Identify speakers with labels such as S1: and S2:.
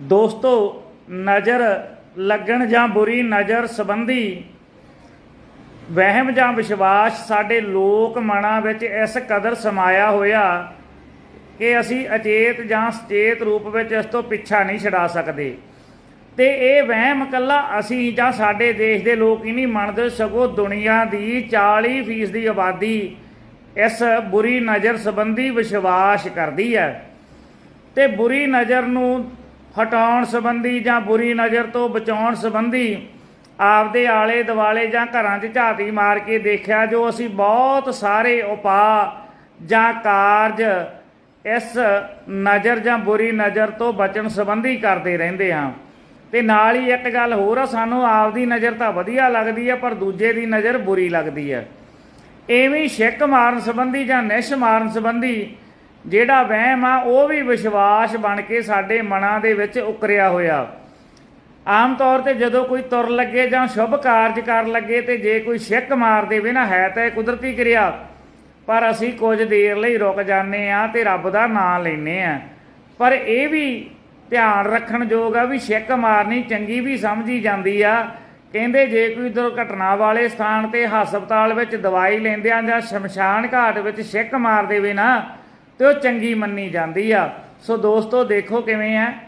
S1: ਦੋਸਤੋ, ਨਜ਼ਰ ਲੱਗਣ ਜਾਂ ਬੁਰੀ ਨਜ਼ਰ ਸੰਬੰਧੀ ਵਹਿਮ ਜਾਂ ਵਿਸ਼ਵਾਸ ਸਾਡੇ ਲੋਕ ਮਨਾਂ ਵਿੱਚ ਇਸ ਕਦਰ ਸਮਾਇਆ ਹੋਇਆ ਕਿ ਅਸੀਂ ਅਚੇਤ ਜਾਂ ਸਚੇਤ ਰੂਪ ਵਿੱਚ ਇਸ ਤੋਂ ਪਿੱਛਾ ਨਹੀਂ ਛਡਾ ਸਕਦੇ। ਤੇ ਇਹ ਵਹਿਮ ਕੱਲਾ ਅਸੀਂ ਜਾਂ ਸਾਡੇ ਦੇਸ਼ ਦੇ ਲੋਕ ਹੀ ਨਹੀਂ ਮੰਨਦੇ, ਸਗੋਂ ਦੁਨੀਆ ਦੀ 40% ਦੀ ਆਬਾਦੀ ਇਸ ਬੁਰੀ ਨਜ਼ਰ ਸੰਬੰਧੀ ਵਿਸ਼ਵਾਸ ਕਰਦੀ ਹੈ। ਤੇ ਬੁਰੀ ਨਜ਼ਰ ਨੂੰ ਹਟਾਉਣ ਸੰਬੰਧੀ ਜਾਂ ਬੁਰੀ ਨਜ਼ਰ ਤੋਂ ਬਚਾਉਣ ਸੰਬੰਧੀ ਆਪਦੇ ਆਲੇ ਦੁਆਲੇ ਜਾਂ ਘਰਾਂ 'ਚ ਝਾਤੀ ਮਾਰ ਕੇ ਦੇਖਿਆ, ਜੋ ਅਸੀਂ ਬਹੁਤ ਸਾਰੇ ਉਪਾਅ ਜਾਂ ਕਾਰਜ ਇਸ ਨਜ਼ਰ ਜਾਂ ਬੁਰੀ ਨਜ਼ਰ ਤੋਂ ਬਚਣ ਸੰਬੰਧੀ ਕਰਦੇ ਰਹਿੰਦੇ ਹਾਂ। ਤੇ ਨਾਲ ਹੀ ਇੱਕ ਗੱਲ ਹੋਰ ਆ, ਸਾਨੂੰ ਆਪਦੀ ਨਜ਼ਰ ਤਾਂ ਵਧੀਆ ਲੱਗਦੀ ਹੈ ਪਰ ਦੂਜੇ ਦੀ ਨਜ਼ਰ ਬੁਰੀ ਲੱਗਦੀ ਹੈ ਐਵੇਂ ਛਿੱਕ ਮਾਰਨ ਸੰਬੰਧੀ ਜਾਂ ਨਿਸ਼ ਮਾਰਨ ਸੰਬੰਧੀ ਜਿਹੜਾ ਵਹਿਮ ਆ, ਉਹ ਵੀ ਵਿਸ਼ਵਾਸ ਬਣ ਕੇ ਸਾਡੇ ਮਨਾਂ ਦੇ ਵਿੱਚ ਉਕਰਿਆ ਹੋਇਆ। ਆਮ ਤੌਰ ਤੇ ਜਦੋਂ ਕੋਈ ਤੁਰ ਲੱਗੇ ਜਾਂ ਸ਼ੁਭ ਕਾਰਜ ਕਰਨ ਲੱਗੇ ਤੇ ਜੇ ਕੋਈ ਛਿੱਕ ਮਾਰ ਦੇਵੇ ਨਾ, ਹੈ ਤਾਂ ਇਹ ਕੁਦਰਤੀ ਕਿਰਿਆ। ਪਰ ਅਸੀਂ ਕੁਝ ਦੇਰ ਲਈ ਰੁਕ ਜਾਂਦੇ ਆ ਤੇ ਰੱਬ ਦਾ ਨਾਮ ਲੈਨੇ ਆ ਪਰ ਇਹ ਵੀ ਧਿਆਨ ਰੱਖਣ ਯੋਗ ਆ ਵੀ ਛਿੱਕ ਮਾਰਨੀ ਚੰਗੀ ਵੀ ਸਮਝੀ ਜਾਂਦੀ ਆ। ਕਹਿੰਦੇ ਜੇ ਕੋਈ ਦੁਰਘਟਨਾ ਵਾਲੇ ਸਥਾਨ ਤੇ ਹਸਪਤਾਲ ਵਿੱਚ ਦਵਾਈ ਲੈਂਦਿਆਂ ਜਾਂ ਸ਼ਮਸ਼ਾਨ ਘਾਟ ਵਿੱਚ ਛਿੱਕ ਮਾਰ ਦੇਵੇ ਨਾ ਤੇ ਉਹ ਚੰਗੀ ਮੰਨੀ ਜਾਂਦੀ ਆ। ਸੋ ਦੋਸਤੋ ਦੇਖੋ ਕਿਵੇਂ ਹੈ